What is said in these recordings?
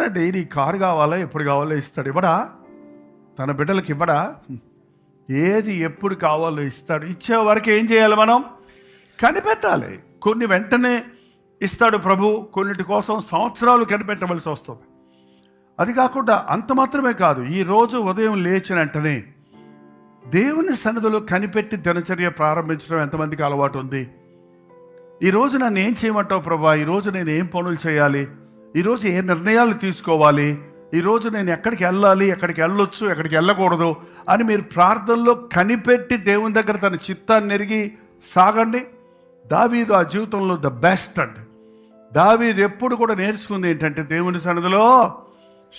ఇస్తాడండి నీ కారు కావాలా? ఎప్పుడు కావాలో ఇస్తాడు. ఇవ్వడా? తన బిడ్డలకు ఇవ్వడా? ఏది ఎప్పుడు కావాలో ఇస్తాడు. ఇచ్చే వరకు ఏం చేయాలి మనం? కనిపెట్టాలి. కొన్ని వెంటనే ఇస్తాడు ప్రభు. కొన్నిటి కోసం సంవత్సరాలు కనిపెట్టవలసి వస్తుంది. అది కాకుండా అంత మాత్రమే కాదు. ఈ రోజు ఉదయం లేచిన వెంటనే దేవుని సన్నిధిలో కనిపెట్టి దినచర్య ప్రారంభించడం ఎంతమందికి అలవాటు ఉంది? ఈరోజు నన్ను ఏం చేయమంటావు ప్రభా? ఈరోజు నేను ఏం పనులు చేయాలి? ఈరోజు ఏ నిర్ణయాలు తీసుకోవాలి? ఈరోజు నేను ఎక్కడికి వెళ్ళాలి? ఎక్కడికి వెళ్ళొచ్చు? ఎక్కడికి వెళ్ళకూడదు? అని మీరు ప్రార్థనలో కనిపెట్టి దేవుని దగ్గర తన చిత్తాన్ని నెరిగి సాగండి. దావీదు ఆ జీవితంలో ద బెస్ట్ అండి. దావీదు ఎప్పుడు కూడా నేర్చుకుంది ఏంటంటే దేవుని సన్నిధిలో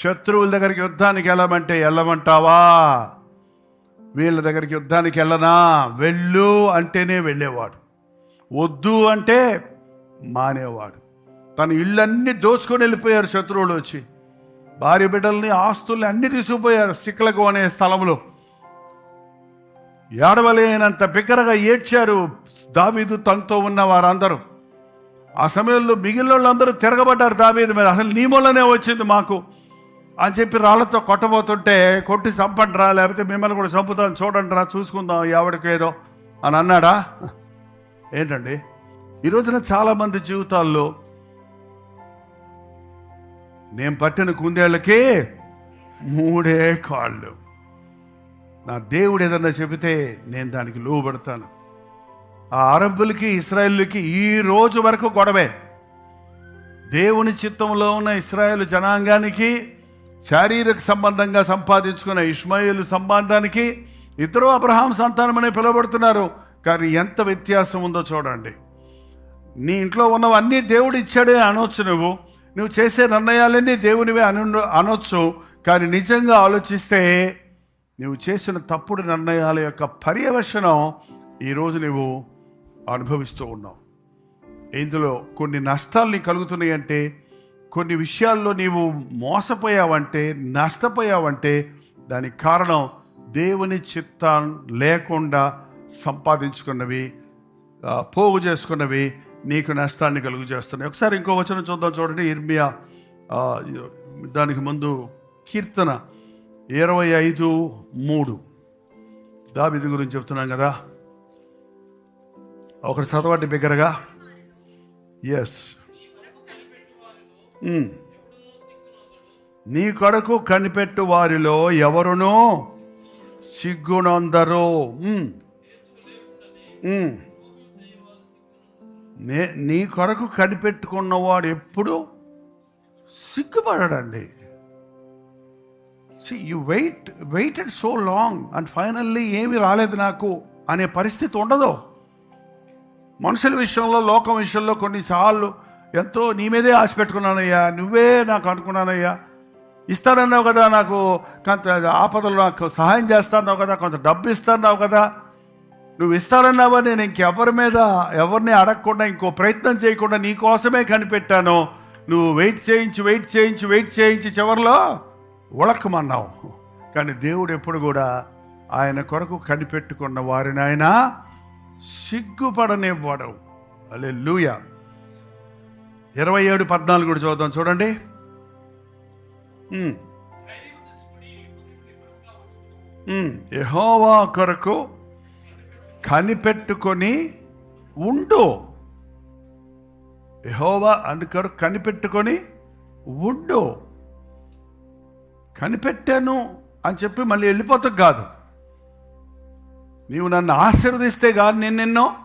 శత్రువుల దగ్గరికి యుద్ధానికి వెళ్ళమంటే వెళ్ళమంటావా? వీళ్ళ దగ్గరికి యుద్ధానికి వెళ్ళనా? వెళ్ళు అంటేనే వెళ్ళేవాడు. వద్దు అంటే మానేవాడు. తన ఇళ్ళన్నీ దోచుకొని వెళ్ళిపోయారు శత్రువులు వచ్చి. భార్య బిడ్డల్ని ఆస్తుల్ని అన్ని తీసుకుపోయారు సిక్కలకు అనే స్థలంలో ఏడవలేనంత బిగ్గరగా ఏడ్చారు దావీదు తనతో ఉన్న వారందరూ. ఆ సమయంలో మిగిలిన వాళ్ళందరూ తిరగబడ్డారు దావీదు మీద. అసలు నీ మూలనే వచ్చింది మాకు అని చెప్పి రాళ్ళతో కొట్టబోతుంటే కొట్టి చంపండిరా లేకపోతే మిమ్మల్ని కూడా చంపుతాను చూడండి రా చూసుకుందాం ఎవడికేదో ఏదో అని అన్నాడా? ఏంటండి? ఈ రోజున చాలామంది జీవితాల్లో నేను పట్టిన కుందేళ్ళకి మూడే కాళ్ళు. నా దేవుడు ఏదన్నా చెబితే నేను దానికి లోబడతాను. ఆ అరబ్బులకి ఇస్రాయేల్కి ఈ రోజు వరకు గొడవే. దేవుని చిత్తంలో ఉన్న ఇస్రాయేల్ జనాంగానికి శారీరక సంబంధంగా సంపాదించుకున్న ఇష్మాయిల్ సంబంధానికి ఇద్దరు అబ్రహాం సంతానమనే పిలువబడుతున్నారు. కానీ ఎంత వ్యత్యాసం ఉందో చూడండి. నీ ఇంట్లో ఉన్నవన్నీ దేవుడు ఇచ్చాడే అనొచ్చు నువ్వు. నువ్వు చేసే నిర్ణయాలన్నీ దేవునివే అను అనొచ్చు కానీ నిజంగా ఆలోచిస్తే నువ్వు చేసిన తప్పుడు నిర్ణయాల యొక్క పర్యవేక్షణం ఈరోజు నువ్వు అనుభవిస్తూ ఉన్నావు. ఇందులో కొన్ని నష్టాలు నీకు కలుగుతున్నాయి అంటే కొన్ని విషయాల్లో నీవు మోసపోయావంటే నష్టపోయావంటే దానికి కారణం దేవుని చిత్తం లేకుండా సంపాదించుకున్నవి పోగు చేసుకున్నవి నీకు నష్టాన్ని కలుగు చేస్తున్నాయి ఒకసారి ఇంకో వచనం చూద్దాం చూడండి. ఇర్మియా దానికి ముందు కీర్తన ఇరవై ఐదు మూడు. దాబిది గురించి చెప్తున్నాం కదా. ఒకటి చదవండి బిగ్గరగా. Yes hmm. నీ కొరకు కనిపెట్టు వారిలో ఎవరునో సిగ్గునందరూ. Hmm. Hmm. నే నీ కొరకు కనిపెట్టుకున్నవాడు ఎప్పుడు సిగ్గుపడడండి. See you wait waited so long and finally ఏమి రాలేదు నాకు అనే పరిస్థితి ఉండదు. మనుషుల విషయంలో లోకం విషయంలో కొన్నిసార్లు ఎంతో నీ మీదే ఆశ పెట్టుకున్నానయ్యా నువ్వే నాకు అనుకున్నానయ్యా. ఇస్తానన్నావు కదా నాకు కొంత ఆపదలు నాకు సహాయం చేస్తాన్నావు కదా కొంత డబ్బు ఇస్తాన్నావు కదా. నువ్వు ఇస్తానన్నావా? నేను ఇంకెవరి మీద ఎవరిని అడగకుండా ఇంకో ప్రయత్నం చేయకుండా నీ కోసమే కనిపెట్టాను. నువ్వు వెయిట్ చేయించి వెయిట్ చేయించి వెయిట్ చేయించి చివరిలో ఉడకమన్నావు కానీ దేవుడు ఎప్పుడు కూడా ఆయన కొరకు కనిపెట్టుకున్న వారిని ఆయన సిగ్గుపడనివ్వడు. అలే లూయ ఇరవై ఏడు పద్నాలుగు కూడా చూద్దాం చూడండి. ఉమ్. కొరకు కనిపెట్టుకొని ఉండు. యహోవా అందుకొరకు కనిపెట్టుకొని ఉండు. కనిపెట్టాను అని చెప్పి మళ్ళీ వెళ్ళిపోతా కాదు. నీవు నన్ను ఆశీర్వదిస్తే కాదు నేను నిన్ను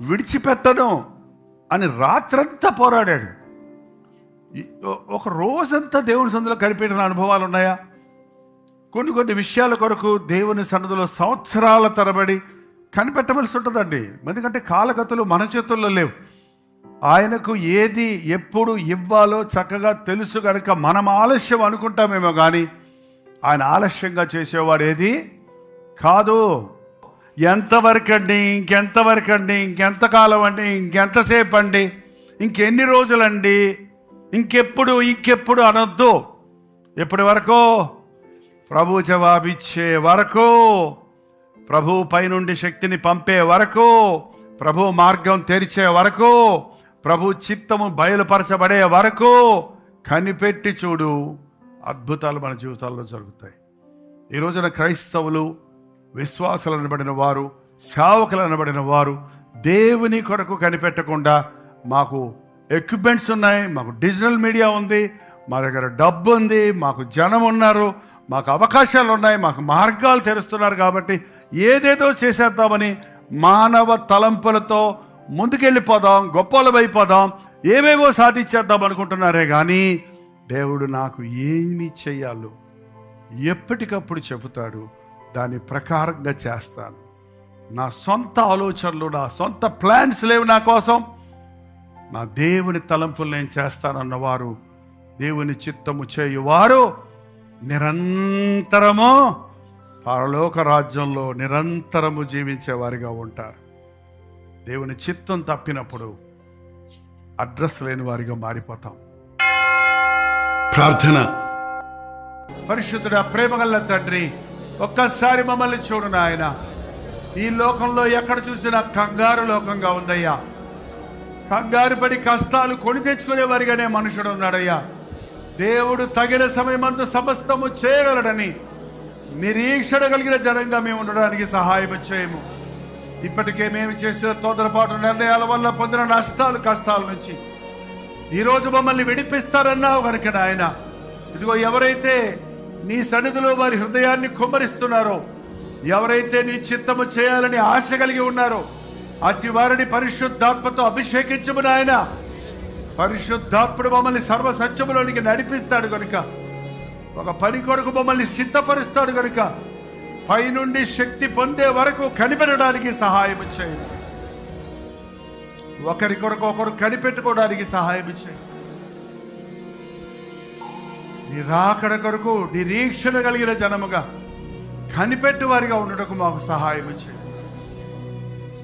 విడిచిపెట్టను అని రాత్రంతా పోరాడాడు. ఒక రోజంతా దేవుని సందులో కనిపెట్టిన అనుభవాలు ఉన్నాయా? కొన్ని కొన్ని విషయాల కొరకు దేవుని సన్నిధిలో సంవత్సరాల తరబడి కనిపెట్టవలసి ఉంటుందండి ఎందుకంటే కాలగతులు మన చేతుల్లో లేవు. ఆయనకు ఏది ఎప్పుడు ఇవ్వాలో చక్కగా తెలుసు కనుక మనం ఆలస్యం అనుకుంటామేమో కానీ ఆయన ఆలస్యంగా చేసేవాడు ఏది? కాదు. ఎంతవరకు అండి ఇంకెంతవరకు అండి ఇంకెంతకాలం అండి ఇంకెంతసేపు అండి ఇంకెన్ని రోజులండి ఇంకెప్పుడు ఇంకెప్పుడు అనొద్దు. ఎప్పటి వరకు? ప్రభు జవాబిచ్చే వరకు. ప్రభువు పైనుండి శక్తిని పంపే వరకు ప్రభు మార్గం తెరిచే వరకు ప్రభు చిత్తము బయలుపరచబడే వరకు కనిపెట్టి చూడు. అద్భుతాలు మన జీవితాల్లో జరుగుతాయి. ఈ రోజున క్రైస్తవులు విశ్వాసాలు అనబడిన వారు సేవకులు అనబడిన వారు దేవుని కొరకు కనిపెట్టకుండా మాకు ఎక్విప్మెంట్స్ ఉన్నాయి మాకు డిజిటల్ మీడియా ఉంది మా దగ్గర డబ్బు ఉంది మాకు జనం ఉన్నారు మాకు అవకాశాలు ఉన్నాయి మాకు మార్గాలు తెరుస్తున్నారు కాబట్టి ఏదేదో చేసేద్దామని మానవ తలంపులతో ముందుకెళ్ళిపోదాం గొప్పలమైపోదాం ఏవేవో సాధించేద్దాం అనుకుంటున్నారే కానీ దేవుడు నాకు ఏమి చేయాలో ఎప్పటికప్పుడు చెబుతాడు దాని ప్రకారంగా చేస్తాను. నా సొంత ఆలోచనలు నా సొంత ప్లాన్స్ లేవు నా కోసం. నా దేవుని తలంపులు నేను చేస్తానన్నవారు దేవుని చిత్తము చేయువారు నిరంతరము పరలోక రాజ్యంలో నిరంతరము జీవించేవారిగా ఉంటారు. దేవుని చిత్తం తప్పినప్పుడు అడ్రస్ లేని వారిగా మారిపోతాం. ప్రార్థన. పరిశుద్ధుడ ప్రేమగల్ల తండ్రి ఒక్కసారి మమ్మల్ని చూడు నాయన. ఈ లోకంలో ఎక్కడ చూసినా కంగారు లోకంగా ఉందయ్యా. కంగారు పడి కష్టాలు కొని తెచ్చుకునే వారిగానే మనుషుడు ఉన్నాడయ్యా. దేవుడు తగిన సమయమందు సమస్తము చేయగలడని నిరీక్షణ కలిగిన జనంగా మేము ఉండడానికి సహాయం చేయము ఇప్పటికే మేము చేసిన తొందరపాటు నిర్ణయాల వల్ల పొందిన నష్టాలు కష్టాల నుంచి. ఈరోజు మమ్మల్ని విడిపిస్తారన్నావు కనుక నాయన. ఇదిగో ఎవరైతే నీ సన్నిధిలో వారి హృదయాన్ని కుమ్మరిస్తున్నారో ఎవరైతే నీ చిత్తము చేయాలని ఆశ కలిగి ఉన్నారో అతి వారిని పరిశుద్ధాత్మతో అభిషేకించము నాయన. పరిశుద్ధాత్ముడు మమ్మల్ని సర్వ సత్యములోనికి నడిపిస్తాడు కనుక ఒక పని కొరకు మమ్మల్ని సిద్ధపరుస్తాడు కనుక పైనుండి శక్తి పొందే వరకు కనిపెట్టడానికి సహాయం చేయండి. ఒకరి కొరకు ఒకరు కనిపెట్టుకోవడానికి సహాయం చేయండి. నీ రాకడ కొరకు నిరీక్షణ కలిగిన జనముగా కనిపెట్టు వారిగా ఉండటకు మాకు సహాయం చేయండి.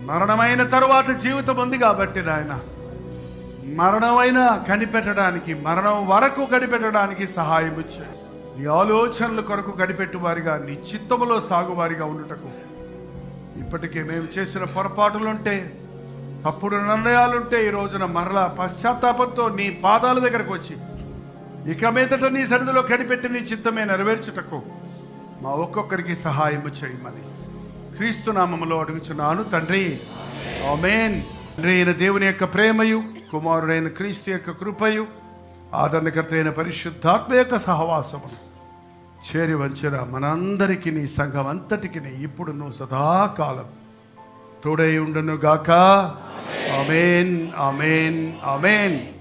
మరణమైన తరువాత జీవితం ఉంది కాబట్టి నాయన మరణమైన కనిపెట్టడానికి మరణం వరకు కనిపెట్టడానికి సహాయం చేయండి. నీ ఆలోచనల కొరకు గడిపెట్టు వారిగా నీ చిత్తములో సాగువారిగా ఉండుటకు. ఇప్పటికే మేము చేసిన పొరపాటులుంటే తప్పుడు నిర్ణయాలుంటే ఈ రోజున మరలా పశ్చాత్తాపంతో నీ పాదాల దగ్గరకు వచ్చి ఇక మీదట నీ సన్నిధిలో కనిపెట్టి నీ చిత్తమే నెరవేర్చుటకు మా ఒక్కొక్కరికి సహాయం చేయమని క్రీస్తు నామములో అడుగుచున్నాను తండ్రి. ఆమెన్. తండ్రి అయిన దేవుని యొక్క ప్రేమయు కుమారుడైన క్రీస్తు యొక్క కృపయు ఆదరణకర్త అయిన పరిశుద్ధాత్మ యొక్క సహవాసము చేరి వంచిన మనందరికీ నీ సంఘం అంతటికి ఇప్పుడు నువ్వు సదాకాలం. తోడై ఉండును అమేన్ అమేన్ అమేన్ ఆమెన్.